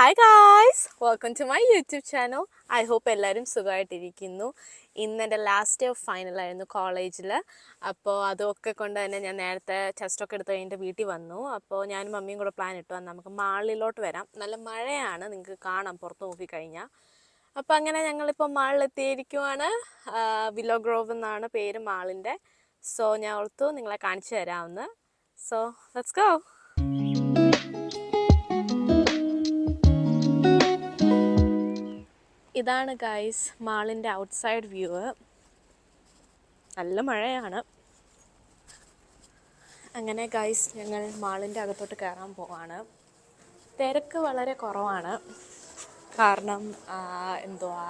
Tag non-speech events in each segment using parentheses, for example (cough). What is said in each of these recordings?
Hi guys welcome to my YouTube channel I hope എല്ലാവരും സുഖമായിട്ടിരിക്കുന്നു. ഇന്ന് എന്റെ ലാസ്റ്റ് ഓഫ് ഫൈനലായിരുന്നു കോളേജിൽ അപ്പോൾ അതൊക്കെ കൊണ്ട് തന്നെ ഞാൻ നേരത്തെ ടെസ്റ്റൊക്കെ എടുത്ത് കഴിഞ്ഞിട്ട് വീട്ടിൽ വന്നു. അപ്പോൾ ഞാനും മമ്മിയും കൂടെ പ്ലാൻ ഇട്ടു. നമുക്ക് മാളിലോട്ട് വരാം. നല്ല മഴയാണ്. നിങ്ങൾക്ക് കാണാം പുറത്ത് നോക്കിക്കഴിഞ്ഞാൽ അപ്പോൾ അങ്ങനെ ഞങ്ങളിപ്പോൾ മാളിലെത്തിയിരിക്കുവാണ്. വില്ലോ ഗ്രോവ് എന്നാണ് പേര് മാളിന്റെ. സോ ഞാൻ ഓർത്തു നിങ്ങളെ കാണിച്ചു തരാമെന്ന് സോ ലെറ്റ്സ് ഗോ ഇതാണ് ഗൈസ് മാളിന്റെ ഔട്ട്സൈഡ് വ്യൂ നല്ല മഴയാണ്. അങ്ങനെ ഗൈസ് ഞങ്ങൾ മാളിന്റെ അകത്തോട്ട് കയറാൻ പോവാണ്. തിരക്ക് വളരെ കുറവാണ്. കാരണം എന്തുവാ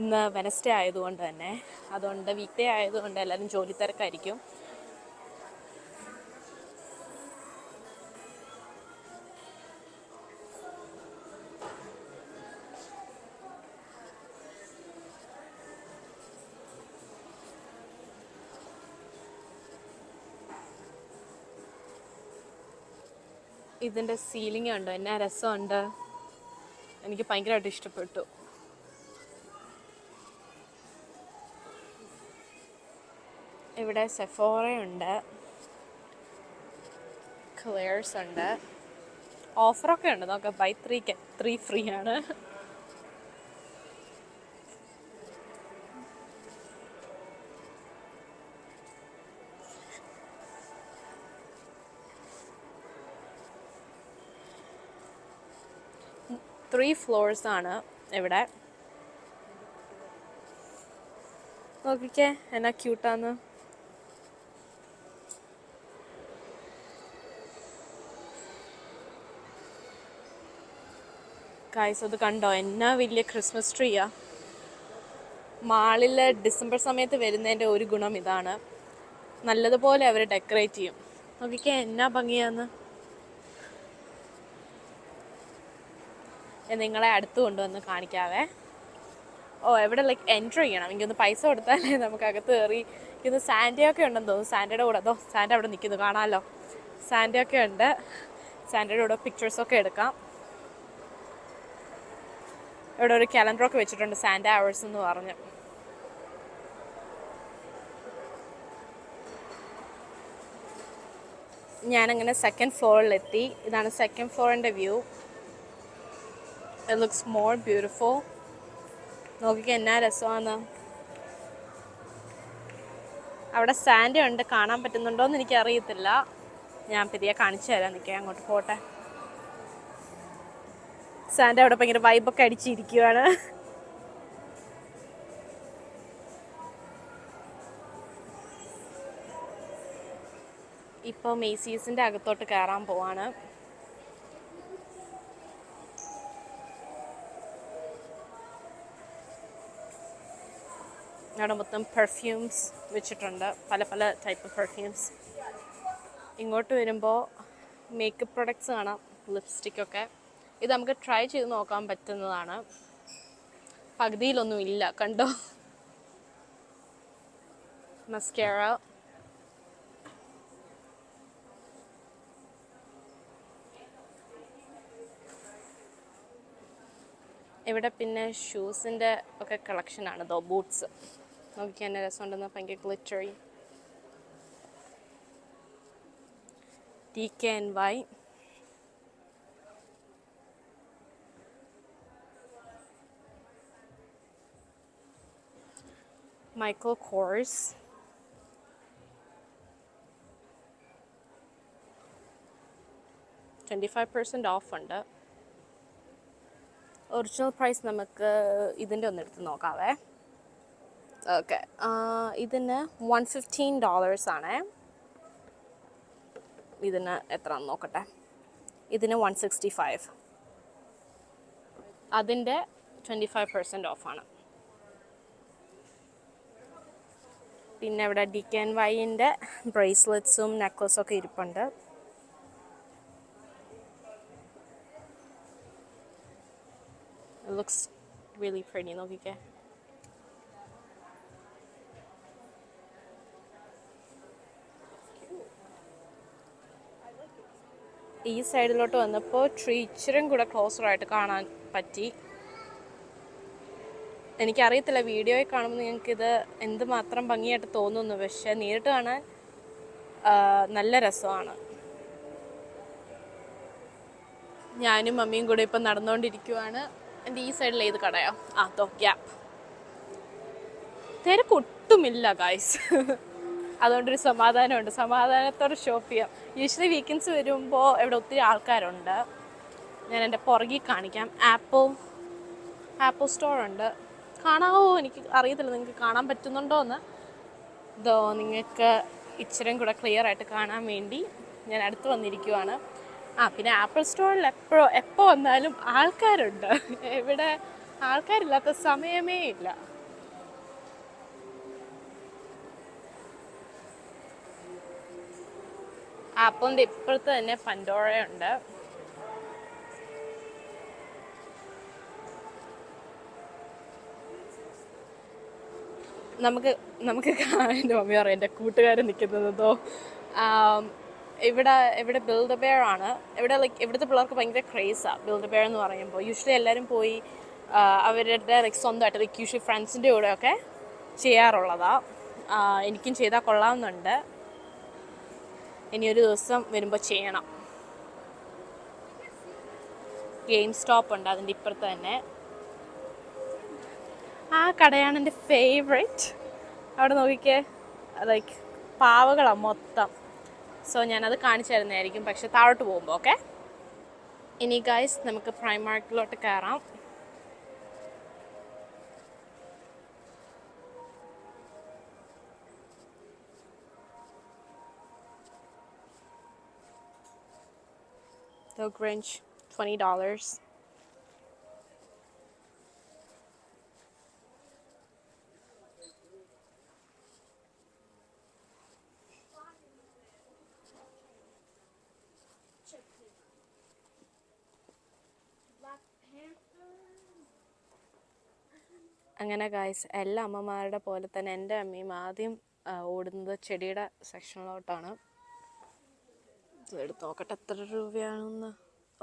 ഇന്ന് വെനസ്ഡേ ആയതുകൊണ്ട് തന്നെ. അതുകൊണ്ട് വീക്ക് ഡേ ആയതുകൊണ്ട് എല്ലാവരും ജോലി തിരക്കായിരിക്കും. ഇതിന്റെ സീലിംഗ് ഉണ്ടോ എന്നാ രസമുണ്ട്. എനിക്ക് ഭയങ്കരമായിട്ട് ഇഷ്ടപ്പെട്ടു. ഇവിടെ സെഫോറയുണ്ട്. ക്ലിയേഴ്സ് ഉണ്ട്. ഓഫറൊക്കെ ഉണ്ട്. നോക്കാം ബൈ ത്രീ ത്രീ ഫ്രീ ആണ്. ത്രീ ആണ് ഇവിടെ. നോക്കിക്കേ എന്നാ ക്യൂട്ടാന്ന് കായ്സ് അത് കണ്ടോ? എന്നാ വലിയ ക്രിസ്മസ് ട്രീയാ മാളിൽ ഡിസംബർ സമയത്ത് വരുന്നതിന്റെ ഒരു ഗുണം ഇതാണ്. നല്ലതുപോലെ അവർ ഡെക്കറേറ്റ് ചെയ്യും. നോക്കിക്കേ എന്നാ ഭംഗിയാന്ന്. നിങ്ങളെ അടുത്ത് കൊണ്ടുവന്ന് കാണിക്കാവേ. ഓ എവിടെ ലൈക്ക് എന്റർ ചെയ്യണം? എനിക്കൊന്ന് പൈസ കൊടുത്താലേ നമുക്ക് അകത്ത് കയറി ഇന്ന് സാൻഡയൊക്കെ ഉണ്ടെന്ന് തോന്നുന്നു. സാൻഡയുടെ കൂടെ അതോ സാൻഡ അവിടെ നിൽക്കുന്നു. കാണാമല്ലോ? സാൻഡയൊക്കെ ഉണ്ട്. സാൻഡയുടെ കൂടെ പിക്ചേഴ്സൊക്കെ എടുക്കാം. ഇവിടെ ഒരു കലണ്ടറൊക്കെ വെച്ചിട്ടുണ്ട്. സാൻഡ അവേഴ്സ് എന്ന് പറഞ്ഞ്. ഞാനങ്ങനെ സെക്കൻഡ് ഫ്ലോറിലെത്തി ഇതാണ് second ഫ്ലോറിന്റെ view it looks more beautiful. നോക്കിക്ക് എന്നാ രസമാണ് അവിടെ സാൻഡ് ഉണ്ട് കാണാൻ പറ്റുന്നുണ്ടോ എന്ന് എനിക്ക് ഞാൻ പിതിയെ കാണിച്ചു തരാം നിൽക്കാം അങ്ങോട്ട് പോട്ടെ. സാൻഡ് അവിടെ ഭയങ്കര വൈബൊക്കെ അടിച്ചിരിക്കുവാണ്. ഇപ്പോൾ മേസീസിന്റെ അകത്തോട്ട് കയറാൻ പോവാണ്. അവിടെ മൊത്തം പെർഫ്യൂംസ് വെച്ചിട്ടുണ്ട്. പല പല ടൈപ്പ് പെർഫ്യൂംസ് ഇങ്ങോട്ട് വരുമ്പോൾ മേക്കപ്പ് പ്രൊഡക്ട്സ് കാണാം ലിപ്സ്റ്റിക്കൊക്കെ ഇത് നമുക്ക് ട്രൈ ചെയ്ത് നോക്കാൻ പറ്റുന്നതാണ്. പകുതിയിലൊന്നും ഇല്ല കണ്ടോ? മസ്കാര ഇവിടെ പിന്നെ ഷൂസിന്റെ ഒക്കെ കളക്ഷനാണ് ദോ ബൂട്ട്സ് നോക്കി എന്നെ രസമുണ്ടെന്ന് ഭയങ്കര glittery T K N Y മൈക്കോ Kors twenty five percent off ഉണ്ട്. ഒറിജിനൽ പ്രൈസ് നമുക്ക് ഇതിന്റെ ഒന്ന് എടുത്ത് നോക്കാവേ. ഓക്കെ ഇതിന് വൺ ഫിഫ്റ്റീൻ ഡോളേഴ്സ് ആണേ. ഇതിന് എത്ര നോക്കട്ടെ? ഇതിന് വൺ സിക്സ്റ്റി ഫൈവ് അതിന്റെ ട്വന്റി ഫൈവ് പെർസെന്റ് ഓഫാണ് പിന്നെ ഇവിടെ ഡി കെ എൻ വൈന്റെ ബ്രേസ്ലെറ്റ്സും നെക്ലസും ഒക്കെ ഇരിപ്പുണ്ട്. Looks very pretty. നോക്കിക്കേ. ഈ സൈഡിലോട്ട് വന്നപ്പോൾ ട്രീ ഇച്ചിരും കൂടെ ക്ലോസറായിട്ട് കാണാൻ പറ്റി. എനിക്കറിയത്തില്ല വീഡിയോയിൽ കാണുമ്പോൾ നിങ്ങൾക്കിത് എന്തുമാത്രം ഭംഗിയായിട്ട് തോന്നുന്നു. പക്ഷെ നേരിട്ട് കാണാൻ നല്ല രസമാണ്. ഞാനും മമ്മിയും കൂടെ ഇപ്പം നടന്നുകൊണ്ടിരിക്കുവാണ് എന്റെ ഈ സൈഡിൽ ഏത് കടയോ? ആ തോ തിരക്കൊട്ടുമില്ല ഗായ്സ് (laughs) അതുകൊണ്ടൊരു സമാധാനമുണ്ട്. സമാധാനത്തോടെ ഷോപ്പ് ചെയ്യാം. യൂഷ്വലി വീക്കെൻഡ്സ് വരുമ്പോൾ ഇവിടെ ഒത്തിരി ആൾക്കാരുണ്ട്. ഞാൻ എന്റെ പുറകിൽ കാണിക്കാം. ആപ്പോ ആപ്പിൾ സ്റ്റോർ ഉണ്ട്. കാണാവോ? എനിക്ക് അറിയത്തില്ല. നിങ്ങൾക്ക് കാണാൻ പറ്റുന്നുണ്ടോ എന്ന്. ഇതോ നിങ്ങൾക്ക് ഇച്ചിരം കൂടെ ക്ലിയർ ആയിട്ട് കാണാൻ വേണ്ടി ഞാൻ അടുത്ത് വന്നിരിക്കുവാണ്. ആ പിന്നെ ആപ്പിൾ സ്റ്റോറിൽ എപ്പോഴോ എപ്പോൾ വന്നാലും ആൾക്കാരുണ്ട്. ഇവിടെ ആൾക്കാരില്ലാത്ത സമയമേ ഇല്ല. ആപ്പിളിന്റെ ഇപ്പുറത്ത് തന്നെ പൻഡോറയുണ്ട് നമുക്ക് നമുക്ക് എന്റെ മമ്മി പറയാം എന്റെ കൂട്ടുകാരൻ നിൽക്കുന്നതോ ഇവിടെ ഇവിടെ ബിൽഡ് ബെയർ ആണ്. ഇവിടെ ലൈക്ക് ഇവിടുത്തെ പിള്ളേർക്ക് ഭയങ്കര ക്രേസാണ് ബിൽഡ് ബെയർ എന്ന് പറയുമ്പോൾ. യൂഷ്വലി എല്ലാവരും പോയി ആ, അവരുടെ ലൈക്ക് സ്വന്തമായിട്ട് ലൈക്ക് യൂഷ്വലി ഫ്രണ്ട്സിന്റെ കൂടെയൊക്കെ ചെയ്യാറുള്ളതാണ് എനിക്കും ചെയ്താൽ കൊള്ളാമെന്നുണ്ട് ഇനി ഒരു ദിവസം വരുമ്പോൾ ചെയ്യണം. ഗെയിം സ്റ്റോപ്പ് ഉണ്ട് അതിന്റെ ഇപ്പുറത്ത് തന്നെ. ആ കടയാണ് എന്റെ ഫേവറേറ്റ് അവിടെ നോക്കിക്കേ ലൈക്ക് പാവകളാണ് മൊത്തം. സോ ഞാനത് കാണിച്ചു തരുന്നതായിരിക്കും പക്ഷെ താഴോട്ട് പോകുമ്പോൾ ഓക്കെ ഇനി ഗൈസ് നമുക്ക് പ്രൈമാർക്കിലോട്ട് കയറാം The Grinch, twenty dollars. അങ്ങനെ ഗായ്സ് എല്ലാ അമ്മമാരുടെ പോലെ തന്നെ എന്റെ അമ്മയും ആദ്യം ഓടുന്നത് ചെടിയുടെ സെക്ഷനിലോട്ടാണ് എടുത്ത്? നോക്കട്ടെ എത്ര രൂപയാണെന്ന്.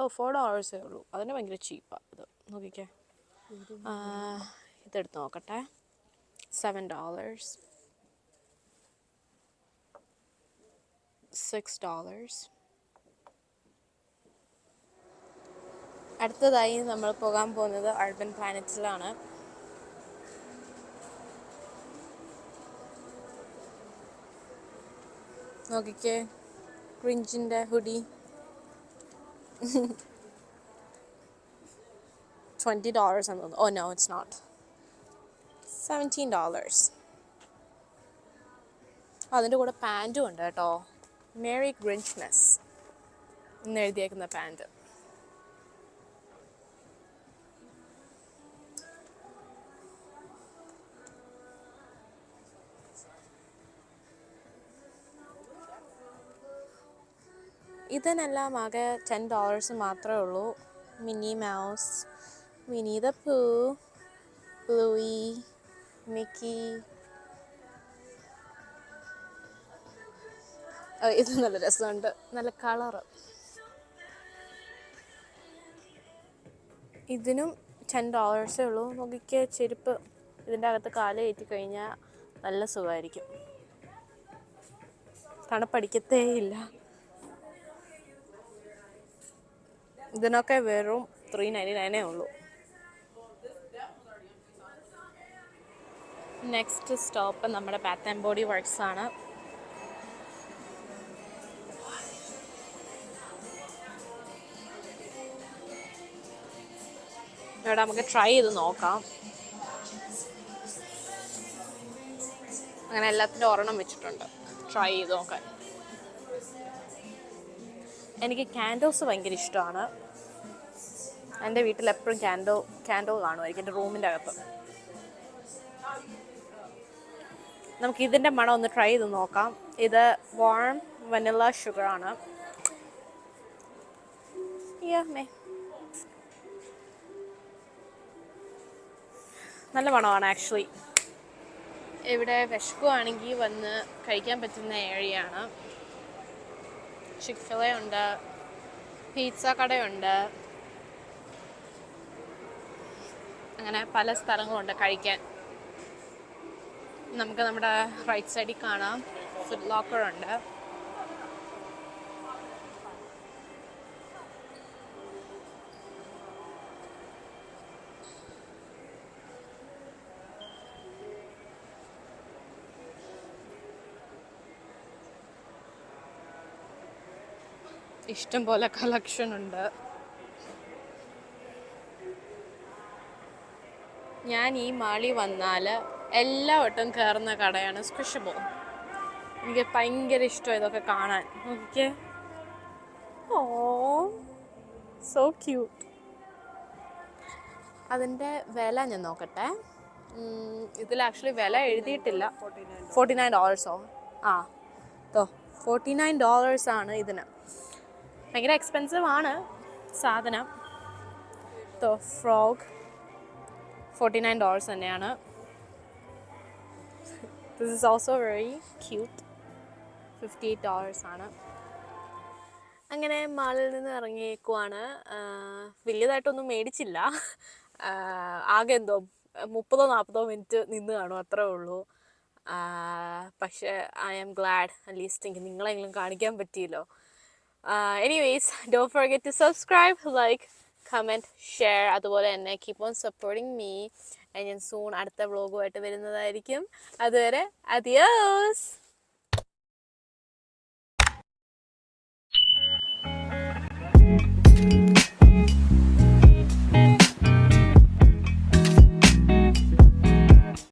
ഓ ഫോർ ഡോളേഴ്സേ ഉള്ളൂ. അതിന് ഭയങ്കര ചീപ്പാണ് ഇത്. നോക്കിക്കേ. ഇതെടുത്ത് നോക്കട്ടെ. സെവൻ ഡോളേഴ്സ് സിക്സ് ഡോളേഴ്സ് അടുത്തതായി നമ്മൾ പോകാൻ പോകുന്നത് അർബൻ പ്ലാനറ്റ്സിലാണ്. നോക്കിക്കേ. ക്രിഞ്ചിന്റെ ഹുഡി ട്വന്റി ഡോളേഴ്സ് എന്ന് തോന്നുന്നു ഓ no it's not seventeen dollars അതിന്റെ കൂടെ പാന്റും ഉണ്ട് കേട്ടോ. മേരി ഗ്രിഞ്ച്നെസ് എന്ന് എഴുതിയേക്കുന്ന പാന്റ് ഇതിനെല്ലാം ആകെ ടെൻ ഡോളേഴ്സ് മാത്രമേ ഉള്ളൂ. മിനി മൗസ് മിനി ദ പൂ ബ്ലൂയി മിക്കി ഇത് നല്ല രസമുണ്ട്. നല്ല കളറ് ഇതിനും ടെൻ ഡോളേഴ്സേ ഉള്ളൂ. മുഖിക്ക് ചെരുപ്പ് ഇതിന്റെ അകത്ത് കാൽ കയറ്റി കഴിഞ്ഞാൽ നല്ല സുഖമായിരിക്കും. തണുപ്പടിക്കത്തേ ഇല്ല. ഇതിനൊക്കെ വെറും ത്രീ നയന്റി നയനേ ഉള്ളൂ. നെക്സ്റ്റ് സ്റ്റോപ്പ് നമ്മുടെ ബാത്ത് ആൻഡ് ബോഡി വർക്ക്സ് ആണ്. ഇവിടെ നമുക്ക് ട്രൈ ചെയ്ത് നോക്കാം. അങ്ങനെ എല്ലാത്തിന്റെ ഒരെണ്ണം വെച്ചിട്ടുണ്ട്. ട്രൈ ചെയ്ത് നോക്കാൻ. എനിക്ക് ക്യാൻഡോസ് ഭയങ്കര ഇഷ്ടമാണ്. എന്റെ വീട്ടിൽ എപ്പോഴും ക്യാൻഡോ ക്യാൻഡോ കാണുമായിരിക്കും എന്റെ റൂമിന്റെ അകത്ത്. നമുക്ക് ഇതിന്റെ മണം ഒന്ന് ട്രൈ ചെയ്ത് നോക്കാം. ഇത് വാം വനില ഷുഗറാണ് നല്ല മണമാണ് ആക്ച്വലി ഇവിടെ വിശക്കുവാണെങ്കിൽ വന്ന് കഴിക്കാൻ പറ്റുന്ന ഏരിയയാണ് ചിക്ഫില ഉണ്ട് പീസ കടയുണ്ട്. അങ്ങനെ പല സ്ഥലങ്ങളുണ്ട് കഴിക്കാൻ. നമുക്ക് നമ്മുടെ റൈറ്റ് സൈഡിൽ കാണാം. ഫുഡ് ലോക്കർ ഇഷ്ടം പോലെ കളക്ഷൻ ഉണ്ട്. ഞാൻ ഈ മാളി വന്നാൽ എല്ലാ വട്ടം കയറുന്ന കടയാണ് സ്ക്വിഷബിൾ എനിക്ക് ഭയങ്കര ഇഷ്ടം ഇതൊക്കെ കാണാൻ. ഓക്കെ ഓ സോ ക്യൂട്ട് അതിന്റെ വില ഞാൻ നോക്കട്ടെ. ഇതിൽ ആക്ച്വലി വില എഴുതിയിട്ടില്ല. ഫോർട്ടി നയൻ ഡോളേഴ്സോ ആ ഫോർട്ടി നയൻ ഡോളേഴ്സ് ആണ് ഇതിന്. ഭയങ്കര എക്സ്പെൻസീവ് ആണ് സാധനം. Though frog forty nine dollars തന്നെയാണ്. This is also very cute fifty eight dollars ആണ്. അങ്ങനെ മാളിൽ നിന്ന് ഇറങ്ങിയേക്കുവാണ്. വലിയതായിട്ടൊന്നും മേടിച്ചില്ല. ആകെ എന്തോ മുപ്പതോ നാൽപ്പതോ മിനിറ്റ് നിന്ന് കാണും അത്രേ ഉള്ളൂ. പക്ഷേ ഐ ആം ഗ്ലാഡ് അറ്റ്ലീസ്റ്റ് എനിക്ക് നിങ്ങളെങ്കിലും കാണിക്കാൻ പറ്റിയല്ലോ. Anyways don't forget to subscribe like comment share അതുപോലെ തന്നെ കീപ്പ് ഓൺ സപ്പോർട്ടിങ് മീ ഞാൻ സൂൺ അടുത്ത വ്ളോഗുമായിട്ട് വരുന്നതായിരിക്കും. അതുവരെ അദിയോസ്